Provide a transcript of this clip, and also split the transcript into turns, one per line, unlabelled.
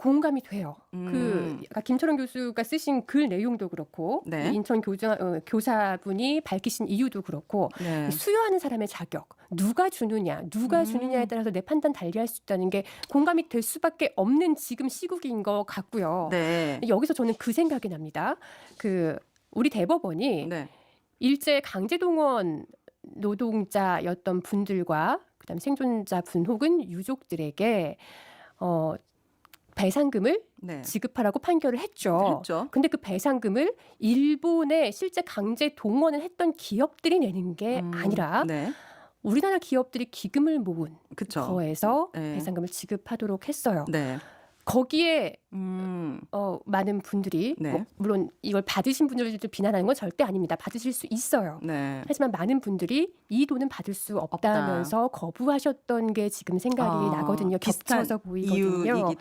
공감이 돼요.
음.
그 아까 김철원 교수가 쓰신 글 내용도 그렇고
네.
인천 교사 어, 교사분이 밝히신 이유도 그렇고
네.
수여하는 사람의 자격 누가 주느냐 누가
음.
주느냐에 따라서 내 판단 달리할 수 있다는 게 공감이 될 수밖에 없는 지금 시국인 것 같고요.
네.
여기서 저는 그 생각이 납니다. 그 우리 대법원이
네.
일제 강제동원 노동자였던 분들과 그다음 생존자 분 혹은 유족들에게 어 배상금을
네.
지급하라고 판결을 했죠.
했죠.
근데 그 배상금을 일본에 실제 강제 동원을 했던 기업들이 내는 게
음,
아니라
네.
우리나라 기업들이 기금을 모은
그쵸.
거에서
네.
배상금을 지급하도록 했어요.
네.
거기에
음.
어, 많은 분들이
네.
뭐, 물론 이걸 받으신 분들도 비난하는 건 절대 아닙니다. 받으실 수 있어요.
네.
하지만 많은 분들이 이 돈은 받을 수 없다면서 거부하셨던 게 지금 생각이
아,
나거든요. 겹쳐서 보이거든요.